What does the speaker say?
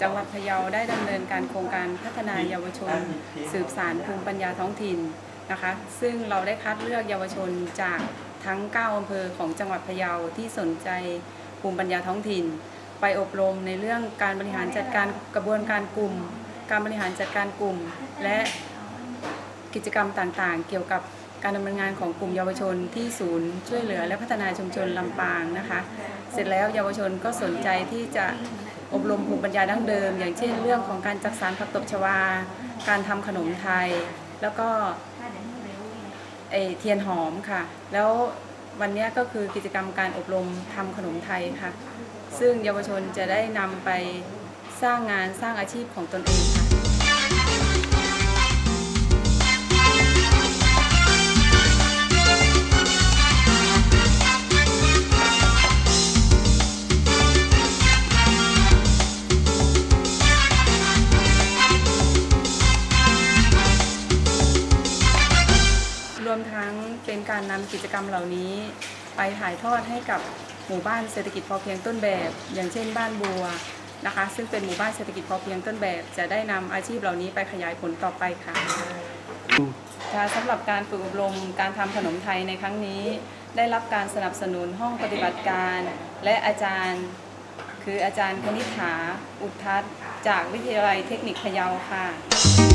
จังหวัดพะเยาได้ดำเนินการโครงการพัฒนาเยาวชน สืบสารภูมิปัญญาท้องถิ่นนะคะ ซึ่งเราได้คัดเลือกเยาวชนจากทั้ง 9อำเภอของจังหวัดพะเยาที่สนใจภูมิปัญญาท้องถิ่น ไปอบรมในเรื่องการบริหารจัดการกระบวนการกลุ่ม การบริหารจัดการกลุ่ม และกิจกรรมต่างๆ เกี่ยวกับ การดำเนินงานของกลุ่มเยาวชนที่ศูนย์ช่วยเหลือและพัฒนาชุมชนลำปางนะคะ เสร็จแล้วเยาวชนก็สนใจที่จะอบรมภูมิปัญญาดั้งเดิม อย่างเช่น เรื่องของการจักสารผักตบชวา การทำขนมไทย แล้วก็เทียนหอมค่ะ แล้ววันนี้ก็คือกิจกรรมการอบรมทำขนมไทยค่ะ ซึ่งเยาวชนจะได้นำไปสร้างงานสร้างอาชีพของตนเอง วมทั้งเป็นการนำกิจกรรมเหล่านี้ ไปถ่ายทอดให้กับหมู่บ้านเศรษฐกิจพอเพียงต้นแบบ อย่างเช่น บ้านบัวนะคะ ซึ่งเป็นหมู่บ้านเศรษฐกิจพอเพียงต้นแบบ จะได้นำอาชีพเหล่านี้ไปขยายผลต่อไปค่ะค่ะสำหรับการฝึกอบรมการทำขนมไทยในครั้งนี้ ได้รับการสนับสนุนห้องปฏิบัติการ และอาจารย์ คืออาจารย์คณิษฐาอุทัศจากวิทยาลัยเทคนิคพะเยาค่ะ